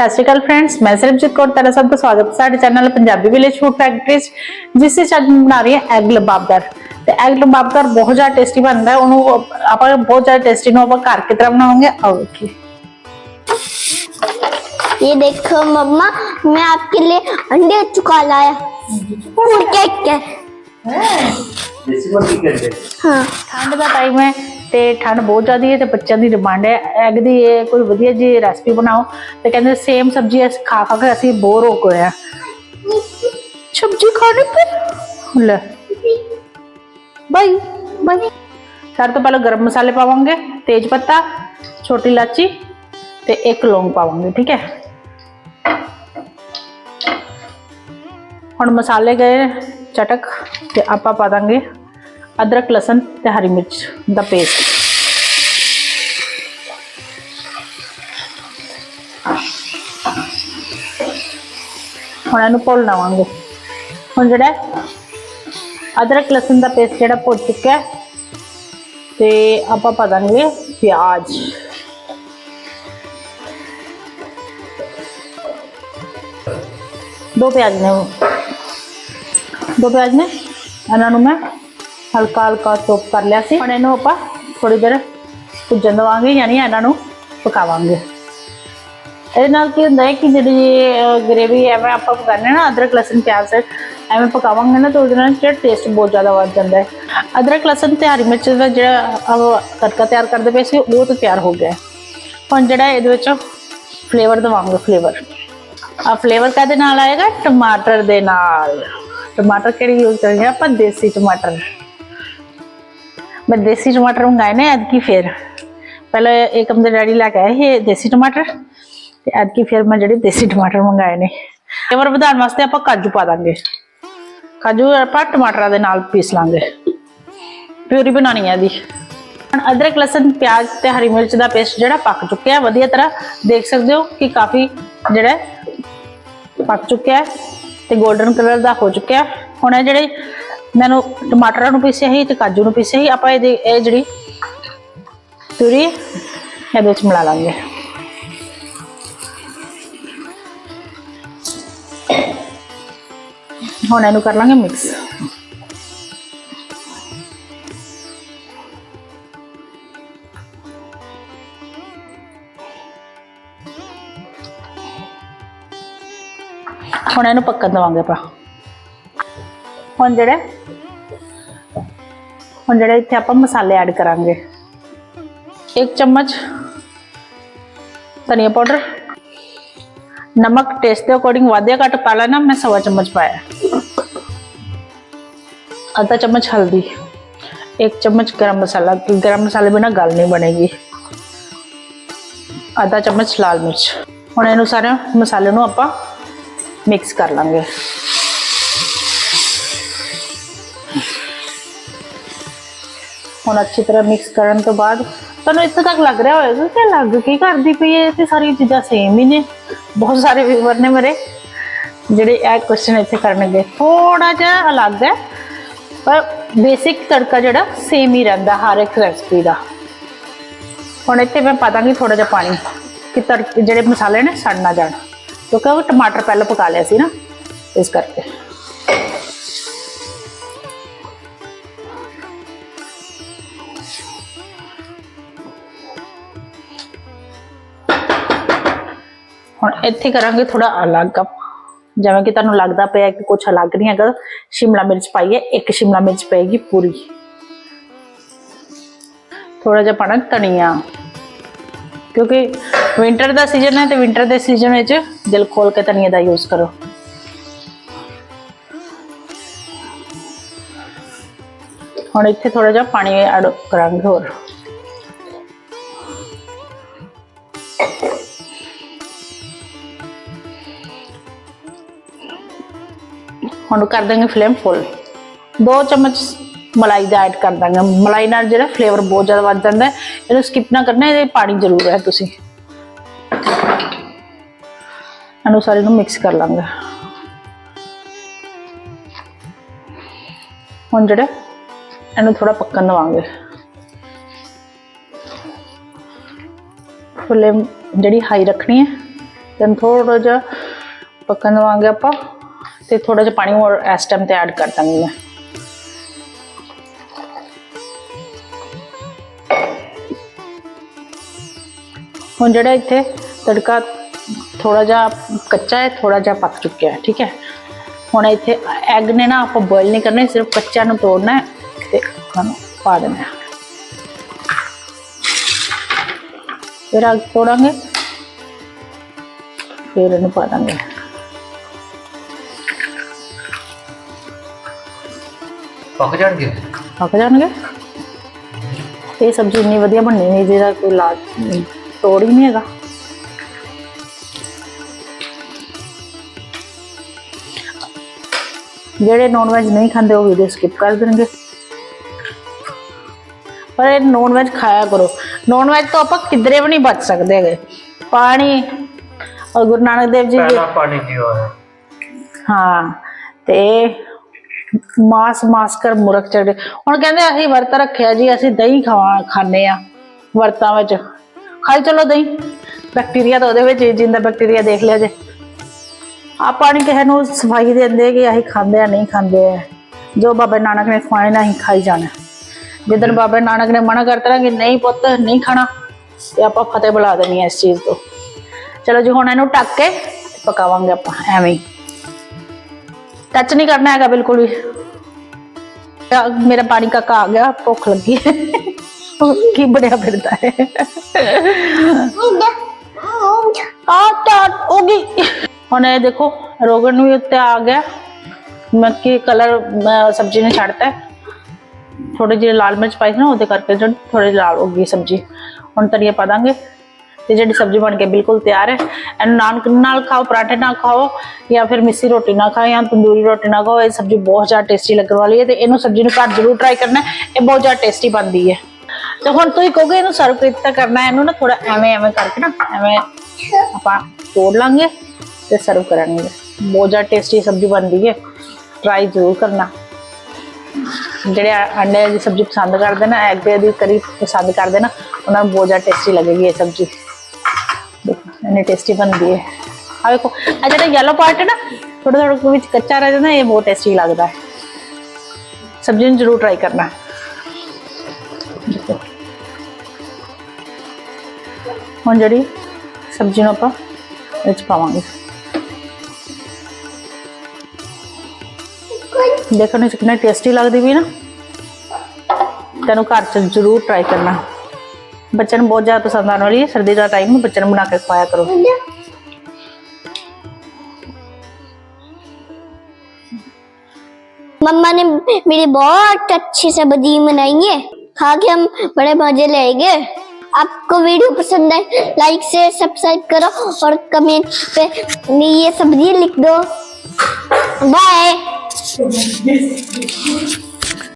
ਸਤਿ ਸ਼੍ਰੀ ਅਕਾਲ ਫਰੈਂਡਸ ਮੈਂ ਸਰਬਜੀਤ ਕੌਰ ਤੁਹਾਡਾ ਸਭ ਦਾ ਸਵਾਗਤ ਹੈ ਸਾਡੇ channel Punjabi village food factories ਜਿਸ ਵਿੱਚ ਅੱਜ ਮੈਂ ਬਣਾ ਰਹੀ ਹਾਂ ਐਗ ਲਬਾਬਦਾਰ ਤੇ ਐਗ ਲਬਾਬਦਾਰ ਬਹੁਤ ਜ਼ਿਆਦਾ ਟੇਸਟੀ ਬਣਦਾ ਹੈ ਉਹਨੂੰ ਆਪਾਂ ਬਹੁਤ ਜ਼ਿਆਦਾ ਟੇਸਟੀ ਨੂੰ ਆਪਾਂ ਘਰ ਕੀ ਤਰ੍ਹਾਂ ਬਣਾਵਾਂਗੇ ਆਓ ਵੇਖੀਏ ये देखो मम्मा मैं आपके लिए अंडे चुका लाया और क्या क्या ਦੇਸੀ ਮੁਰਗੀ ਕਹਿੰਦੇ हाँ ਠੰਡ ਦਾ ਟਾਈਮ ਹੈ ਤੇ ਠੰਡ ਬਹੁਤ ਜ਼ਿਆਦੀ ਹੈ ਤੇ ਬੱਚਿਆਂ ਦੀ ਡਿਮਾਂਡ ਹੈ। ਐਗ ਦੀ ਇਹ ਕੋਈ ਵਧੀਆ ਜੀ ਰੈਸਪੀ ਬਣਾਓ। ਤੇ ਕਹਿੰਦੇ ਸੇਮ ਸਬਜ਼ੀ ਅਸੀਂ ਖਾ ਖਾ ਕੇ ਅਸੀਂ ਬੋਰ ਹੋ ਗਏ ਆ ਸਬਜ਼ੀ ਖਾਣੇ ਤੇ ਲੈ। ਬਾਈ ਬਾਈ। ਸਭ ਤੋਂ ਪਹਿਲਾਂ ਗਰਮ ਮਸਾਲੇ ਪਾਵਾਂਗੇ, ਤੇਜ ਪੱਤਾ, ਛੋਟੀ ਇਲਾਚੀ ਤੇ ਇੱਕ ਲੌਂਗ ਪਾਵਾਂਗੇ, ਠੀਕ ਹੈ? ਹੁਣ ਮਸਾਲੇ ਗਏ, ਚਟਕ ਤੇ ਆਪਾਂ ਪਾ ਦਾਂਗੇ। ਅਦਰਕ, ਲਸਣ ਤੇ ਹਰੀ ਮਿਰਚ ਦਾ ਪੇਸਟ ਹੁਣ ਇਹਨੂੰ ਭੁੰਨ ਲਵਾਂਗੇ। ਹੁਣ ਜਿਹੜਾ ਅਦਰਕ, ਲਸਣ ਦਾ ਪੇਸਟ ਜਿਹੜਾ ਭੁੱਜ ਚੁੱਕਿਆ ਹੈ, ਤੇ ਆਪਾਂ ਪਾ ਦਾਂਗੇ ਪਿਆਜ਼। ਦੋ ਪਿਆਜ਼ ਨੇ ਦੋ ਪਿਆਜ਼ ਨੇ, ਇਹਨਾਂ ਨੂੰ ਮੈਂ ਹਲਕਾ ਹਲਕਾ ਸੋਪ ਕਰ ਲਿਆ ਸੀ। ਹੁਣ ਇਹਨੂੰ ਆਪਾਂ ਥੋੜੀ ਦੇਰ ਭੁੱਜਣ ਦਵਾਂਗੇ ਯਾਨੀ ਇਹਨਾਂ ਨੂੰ ਪਕਾਵਾਂਗੇ। ਇਹਦੇ ਨਾਲ ਕੀ ਹੁੰਦਾ ਹੈ ਕਿ ਜਿਹੜੀ ਗ੍ਰੇਵੀ ਐਵੇਂ ਆਪਾਂ ਪਕਾਉਂਦੇ ਹਾਂ ਨਾ, ਅਦਰਕ, ਲਸਣ, ਪਿਆਜ਼, ਐਵੇਂ ਪਕਾਵਾਂਗੇ ਨਾ ਤਾਂ ਉਹਦੇ ਨਾਲ ਜਿਹੜਾ ਟੇਸਟ ਬਹੁਤ ਜ਼ਿਆਦਾ ਵੱਧ ਜਾਂਦਾ ਹੈ। ਅਦਰਕ, ਲਸਣ ਤੇ ਹਰੀ ਮਿਰਚ ਦਾ ਜਿਹੜਾ ਆਪਾਂ ਤੜਕਾ ਤਿਆਰ ਕਰਦੇ ਪਏ ਸੀ, ਉਹ ਤਾਂ ਤਿਆਰ ਹੋ ਗਿਆ ਹੁਣ ਜਿਹੜਾ ਇਹਦੇ ਵਿੱਚ ਫਲੇਵਰ ਦਵਾਂਗੇ ਫਲੇਵਰ ਆ ਫਲੇਵਰ ਕਾਦੇ ਨਾਲ ਆਏਗਾ? ਟਮਾਟਰ ਦੇ ਨਾਲ। ਟਮਾਟਰ ਕਿਹੜੀ ਯੂਜ਼ ਕਰਾਂਗੇ ਆਪਾਂ ਦੇਸੀ ਟਮਾਟਰ। ਮੈਂ ਦੇਸੀ ਟਮਾਟਰ ਮੰਗਾਏ ਨੇ ਐਤਕੀ ਫਿਰ। ਪਹਿਲੇ ਏਕਮ ਦੇ ਡੈਡੀ ਲੈ ਕੇ ਆਏ ਇਹ ਦੇਸੀ ਟਮਾਟਰ। ਤੇ ਐਤਕੀ ਫਿਰ ਮੈਂ ਜਿਹੜੇ ਦੇਸੀ ਟਮਾਟਰ ਮੰਗਾਏ ਨੇ। ਫਲੇਵਰ ਵਧਾਉਣ ਵਾਸਤੇ ਆਪਾਂ ਕਾਜੂ ਪਾ ਦਾਂਗੇ। ਕਾਜੂ ਆਪਾਂ ਟਮਾਟਰਾਂ ਦੇ ਨਾਲ ਪੀਸ ਲਾਂਗੇ। ਪਿਊਰੀ ਬਣਾਣੀ ਹੈ ਇਹਦੀ। ਹੁਣ ਅਦਰਕ, ਲਸਣ, ਪਿਆਜ਼ ਤੇ ਹਰੀ ਮਿਰਚ ਦਾ ਪੇਸਟ ਜਿਹੜਾ ਪੱਕ ਚੁੱਕਿਆ, ਵਧੀਆ ਤਰ੍ਹਾਂ ਦੇਖ ਸਕਦੇ ਹੋ ਕਿ ਕਾਫੀ ਜਿਹੜਾ ਪੱਕ ਚੁੱਕਿਆ ਤੇ 골ਡਨ ਕਲਰ ਦਾ ਹੋ ਚੁੱਕਿਆ। ਹੁਣ ਇਹ ਜਿਹੜੇ ਮੈਨੂੰ ਟਮਾਟਰਾਂ ਨੂੰ ਪੀਸਿਆ ਸੀ ਤੇ ਕਾਜੂ ਨੂੰ ਪੀਸਿਆ ਸੀ। ਆਪਾਂ ਇਹਦੀ, ਇਹ ਜਿਹੜੀ ਪਿਊਰੀ ਇਹਦੇ ਵਿੱਚ ਮਿਲਾ ਲਾਂਗੇ। ਹੁਣ ਇਹਨੂੰ ਕਰ ਲਾਂਗੇ ਮਿਕਸ ਹੁਣ ਇਹਨੂੰ ਪੱਕਣ ਦਵਾਂਗੇ ਆਪਾਂ। ਹੁਣ ਜਿਹੜੇ ਹੁਣ ਜਿਹੜੇ ਇੱਥੇ ਆਪਾਂ ਮਸਾਲੇ ਐਡ ਕਰਾਂਗੇ ਇੱਕ ਚਮਚ ਧਨੀਆ ਪਾਊਡਰ ਨਮਕ ਟੇਸਟ ਦੇ ਅਕੋਰਡਿੰਗ ਵਾਧੇ ਘੱਟ ਪਾ ਲੈਣਾ ਮੈਂ ਸਵਾ ਚਮਚ ਪਾਇਆ ਅੱਧਾ ਚਮਚ ਹਲਦੀ ਇੱਕ ਚਮਚ ਗਰਮ ਮਸਾਲਾ ਕਿ ਗਰਮ ਮਸਾਲੇ ਬਿਨਾ ਗੱਲ ਨਹੀਂ ਬਣੇਗੀ ਅੱਧਾ ਚਮਚ ਲਾਲ ਮਿਰਚ ਹੁਣ ਇਹਨੂੰ ਸਾਰੇ ਮਸਾਲੇ ਨੂੰ ਆਪਾਂ ਮਿਕਸ ਹੁਣ ਅੱਛੀ ਤਰ੍ਹਾਂ ਮਿਕਸ ਕਰਨ ਤੋਂ ਬਾਅਦ ਤੁਹਾਨੂੰ ਇੱਥੇ ਤੱਕ ਲੱਗ ਰਿਹਾ ਹੋਵੇਗਾ ਕਿ ਲੱਗ ਕੀ ਕਰਦੀ ਪਈ ਹੈ ਤੇ ਸਾਰੀਆਂ ਚੀਜ਼ਾਂ ਸੇਮ ਹੀ ਨੇ। ਬਹੁਤ ਸਾਰੇ ਵੀਵਰ ਨੇ ਮੇਰੇ ਜਿਹੜੇ ਇਹ ਕੁਐਸਚਨ ਇੱਥੇ ਕਰਨਗੇ। ਥੋੜਾ ਜਿਹਾ ਅਲੱਗ ਹੈ, ਪਰ ਬੇਸਿਕ ਤੜਕਾ ਜਿਹੜਾ ਸੇਮ ਹੀ ਰਹਿੰਦਾ ਹਰ ਇੱਕ ਰੈਸਪੀ ਦਾ। ਹੁਣ ਇੱਥੇ ਮੈਂ ਪਾ ਦਾਂਗੀ ਥੋੜਾ ਜਿਹਾ ਪਾਣੀ ਕਿ ਤੜਕ ਜਿਹੜੇ ਮਸਾਲੇ ਨੇ ਸੜ ਨਾ ਜਾਣ, ਕਿਉਂਕਿ ਉਹ ਟਮਾਟਰ ਪਹਿਲਾਂ ਪਕਾ ਲਿਆ ਸੀ ਨਾ, ਇਸ ਕਰਕੇ। ਹੁਣ ਇੱਥੇ ਕਰਾਂਗੇ ਥੋੜਾ ਅਲੱਗ। ਜਿਵੇਂ ਕਿ ਤੁਹਾਨੂੰ ਲੱਗਦਾ ਪਿਆ ਕਿ ਕੁਝ ਅਲੱਗ ਨਹੀਂ ਹੈਗਾ। ਸ਼ਿਮਲਾ ਮਿਰਚ ਪਾਈਏ, ਇੱਕ ਸ਼ਿਮਲਾ ਮਿਰਚ ਪਏਗੀ ਪੂਰੀ। ਥੋੜਾ ਜਿਹਾ ਪਾਣਾ ਧਨੀਆ। ਕਿਉਂਕਿ ਵਿంటర్ ਦਾ ਸੀਜ਼ਨ ਹੈ ਤੇ ਵਿంటర్ ਦੇ ਸੀਜ਼ਨ ਵਿੱਚ ਦਿਲ ਖੋਲ ਕੇ ਧਨੀਆ ਦਾ ਯੂਜ਼ ਕਰੋ। ਹੁਣ ਇੱਥੇ ਥੋੜਾ ਜਿਹਾ ਪਾਣੀ ਐਡ ਕਰਾਂਗੇ ਹੋਰ। ਹੁਣ ਕਰ ਦਾਂਗੇ ਫਲੇਮ ਫੁੱਲ। ਦੋ ਚਮਚ ਮਲਾਈ ਦਾ ਐਡ ਕਰ ਦਾਂਗੇ। ਮਲਾਈ ਨਾਲ ਜਿਹੜਾ ਫਲੇਵਰ ਬਹੁਤ ਜ਼ਿਆਦਾ ਵੱਧ ਜਾਂਦਾ ਹੈ, ਇਹਨੂੰ ਸਕਿਪ ਨਾ ਕਰਨਾ, ਇਹਦੇ ਪਾਣੀ ਜ਼ਰੂਰ ਹੈ ਤੁਸੀਂ। ਇਹਨੂੰ ਸਾਰੇ ਨੂੰ ਮਿਕਸ ਕਰ ਲਾਂਗੇ। ਹੁਣ ਜਿਹੜਾ ਇਹਨੂੰ ਥੋੜਾ ਪੱਕਣ ਦਵਾਂਗੇ। ਫਲੇਮ ਜਿਹੜੀ ਹਾਈ ਰੱਖਣੀ ਹੈ ਤੈਨੂੰ ਥੋੜਾ ਜਿਹਾ ਪੱਕਣ ਦਵਾਂਗੇ ਆਪਾਂ। ਤੇ ਥੋੜਾ ਜਿਹਾ ਪਾਣੀ ਹੋਰ ਇਸ ਟਾਈਮ ਤੇ ਐਡ ਕਰ ਦਾਂਗੀ ਮੈਂ ਹੁਣ ਜਿਹੜਾ ਇੱਥੇ ਤੜਕਾ ਥੋੜਾ ਜਿਹਾ ਕੱਚਾ ਹੈ ਥੋੜਾ ਜਿਹਾ ਪੱਕ ਚੁੱਕਿਆ ਹੈ ਠੀਕ ਹੈ ਹੁਣ ਇੱਥੇ ਐਗ ਨੇ ਨਾ ਆਪਾਂ ਬੋਇਲ ਨਹੀਂ ਕਰਨੇ ਸਿਰਫ ਕੱਚਾ ਨੂੰ ਤੋੜਨਾ ਹੈ ਤੇ ਖਾਣਾ ਪਾ ਦੇਣਾ ਹੈ ਫਿਰ ਅੱਗ ਤੋੜਾਂਗੇ ਫਿਰ ਇਹਨੂੰ ਪਾ ਦਾਂਗੇ ਪੱਕ ਜਾਣਗੇ? ਪੱਕ ਜਾਣਗੇ। ਇਹ ਸਬਜ਼ੀ ਇੰਨੀ ਵਧੀਆ ਬਣਨੀ ਨਹੀਂ ਜਿਹਦਾ ਕੋਈ ਲਾਜ ਤੋੜ ਹੀ ਨਹੀਂ ਹੈਗਾ। ਜਿਹੜੇ ਨੌਨ ਵੈਜ ਨਹੀਂ ਖਾਂਦੇ ਉਹ ਵੀਡੀਓ ਸਕਿਪ ਕਰ ਦੇਣਗੇ। ਪਰ ਇਹ ਨੌਨ ਵੈਜ ਖਾਇਆ ਕਰੋ। ਨੌਨ ਵੈਜ ਤੋਂ ਆਪਾਂ ਕਿਧਰੇ ਵੀ ਨਹੀਂ ਬਚ ਸਕਦੇ ਹੈਗੇ। ਪਾਣੀ ਔਰ ਗੁਰੂ ਨਾਨਕ ਦੇਵ ਜੀ ਦੇ ਪਹਿਲਾ ਪਾਣੀ ਪੀਓ। ਹਾਂ ਤੇ ਮਾਸ ਮਾਸ ਕਰ ਮੁਰਖ ਚੜੇ ਹੁਣ ਕਹਿੰਦੇ ਅਸੀਂ ਵਰਤ ਰੱਖਿਆ ਜੀ, ਅਸੀਂ ਦਹੀਂ ਖਾਵਾ ਖਾਣੇ ਆ ਵਰਤਾਂ ਵਿੱਚ। ਖਾਈ ਚਲੋ ਦਹੀਂ। ਬੈਕਟੀਰੀਆ ਤਾਂ ਉਹਦੇ ਵਿੱਚ ਜਿੰਦਾ ਬੈਕਟੀਰੀਆ ਦੇਖ ਲਿਆ ਜੇ। ਆਪਾਂ ਨਹੀਂ ਕਿਸੇ ਨੂੰ ਸਫ਼ਾਈ ਦਿੰਦੇ ਕਿ ਅਸੀਂ ਖਾਂਦੇ ਆ ਨਹੀਂ ਖਾਂਦੇ ਆ ਜੋ ਬਾਬਾ ਨਾਨਕ ਨੇ ਖਵਾਏ ਨਾ, ਅਸੀਂ ਖਾਈ ਜਾਣਾ। ਜਿੱਦਣ ਬਾਬਾ ਨਾਨਕ ਨੇ ਮਨਾ ਕਰਤਾ ਕਿ ਨਹੀਂ ਪੁੱਤ, ਨਹੀਂ ਖਾਣਾ, ਤੇ ਆਪਾਂ ਫਤਿਹ ਬੁਲਾ ਦੇਣੀ ਹੈ ਇਸ ਚੀਜ਼ ਤੋਂ। ਚਲੋ ਜੀ, ਹੁਣ ਇਹਨੂੰ ਢੱਕ ਕੇ ਪਕਾਵਾਂਗੇ ਆਪਾਂ, ਐਵੇਂ ਹੀ। ਟੱਚ ਨਹੀਂ ਕਰਨਾ ਹੈਗਾ ਬਿਲਕੁਲ ਵੀ ਆ, ਮੇਰਾ ਪਾਣੀ ਕਾਕਾ ਆ ਗਿਆ ਭੁੱਖ ਲੱਗੀ ਹੈ ਉਹ ਕੀ ਬਣਿਆ ਫਿਰਦਾ ਹੈ ਆ ਤਾਂ ਹੋ ਗਈ ਹੁਣ ਇਹ ਦੇਖੋ ਰੋਗਨ ਨੂੰ ਵੀ ਉੱਤੇ ਆ ਗਿਆ ਮੱਕੀ ਕਲਰ ਸਬਜ਼ੀ ਨੇ ਛੱਡਤਾ ਹੈ ਥੋੜੇ ਜਿਹੇ ਲਾਲ ਮਿਰਚ ਪਾਈ ਸੀ ਨਾ ਉਹਦੇ ਕਰਕੇ ਜਿਹੜੀ ਥੋੜੀ ਲਾਲ ਹੋ ਗਈ ਸਬਜ਼ੀ ਹੁਣ ਧਨੀਆ ਪਾ ਦਾਂਗੇ ਤੇ ਜਿਹੜੀ ਸਬਜ਼ੀ ਬਣ ਕੇ ਬਿਲਕੁਲ ਤਿਆਰ ਹੈ। ਇਹਨੂੰ ਨਾਨ ਨਾਲ ਖਾਓ, ਪਰਾਠੇ ਨਾਲ ਖਾਓ ਜਾਂ ਫਿਰ ਮਿੱਸੀ ਰੋਟੀ ਨਾਲ ਖਾਓ ਜਾਂ ਤੰਦੂਰੀ ਰੋਟੀ ਨਾਲ ਖਾਓ, ਇਹ ਸਬਜ਼ੀ ਬਹੁਤ ਜ਼ਿਆਦਾ ਟੇਸਟੀ ਲੱਗਣ ਵਾਲੀ ਹੈ ਤੇ ਇਹਨੂੰ ਸਬਜ਼ੀ ਨੂੰ ਘਰ ਜ਼ਰੂਰ ਟਰਾਈ ਕਰਨਾ ਇਹ ਬਹੁਤ ਜ਼ਿਆਦਾ ਟੇਸਟੀ ਬਣਦੀ ਹੈ। ਤੇ ਹੁਣ ਤੁਸੀਂ ਕਹੋਗੇ ਇਹਨੂੰ ਸਰਵ ਕਿੱਦਾਂ ਕਰਨਾ ਇਹਨੂੰ ਨਾ ਥੋੜਾ ਐਵੇਂ ਐਵੇਂ ਕਰਕੇ ਨਾ, ਐਵੇਂ ਆਪਾਂ ਤੋੜ ਲਾਂਗੇ ਤੇ ਸਰਵ ਕਰਾਂਗੇ। ਬਹੁਤ ਜ਼ਿਆਦਾ ਟੇਸਟੀ ਸਬਜ਼ੀ ਬਣਦੀ ਹੈ। ਟਰਾਈ ਜ਼ਰੂਰ ਕਰਨਾ। ਜਿਹੜੇ ਅੰਡੇ ਦੀ ਸਬਜ਼ੀ ਪਸੰਦ ਕਰਦੇ ਨਾ, ਐਗ ਦੀ ਕਰੀ ਪਸੰਦ ਕਰਦੇ ਨਾ, ਉਹਨਾਂ ਨੂੰ ਬਹੁਤ ਜ਼ਿਆਦਾ ਟੇਸਟੀ ਲੱਗੇਗੀ ਇਹ ਸਬਜ਼ੀ। ਇਹਨੇ ਟੇਸਟੀ ਬਣਦੀ ਹੈ। ਆ ਵੇਖੋ ਆ ਜਿਹੜਾ ਯੈਲੋ ਪਾਰਟ ਹੈ ਨਾ ਥੋੜਾ ਥੋੜਾ ਵਿੱਚ ਕੱਚਾ ਰਹਿ ਜਾਂਦਾ, ਇਹ ਬਹੁਤ ਟੇਸਟੀ ਲੱਗਦਾ ਹੈ। ਸਬਜ਼ੀ ਨੂੰ ਜ਼ਰੂਰ ਟਰਾਈ ਕਰਨਾ। ਹੁਣ ਜਿਹੜੀ ਸਬਜ਼ੀ ਨੂੰ ਆਪਾਂ ਵਿੱਚ ਪਾਵਾਂਗੇ। ਦੇਖਣ ਨੂੰ ਕਿੰਨਾ ਟੇਸਟੀ ਲੱਗਦੀ ਵੀ ਨਾ। ਤੈਨੂੰ ਘਰ ਚ ਜ਼ਰੂਰ ਟਰਾਈ ਕਰਨਾ। ਬੱਚਿਆਂ ਨੂੰ ਬਹੁਤ ਜ਼ਿਆਦਾ ਪਸੰਦ ਆਉਣ ਵਾਲੀ ਹੈ ਸਰਦੀ ਦਾ ਟਾਈਮ ਬੱਚਿਆਂ ਨੂੰ ਬਣਾ ਕੇ ਖਵਾਇਆ ਕਰੋ मम्मा ने मेरी बहुत अच्छी सब्जी बनाई है खा के हम बड़े मजे लेंगे आपको वीडियो पसंद है लाइक से सब्सक्राइब करो और कमेंट पे ये सब्जी लिख दो बाय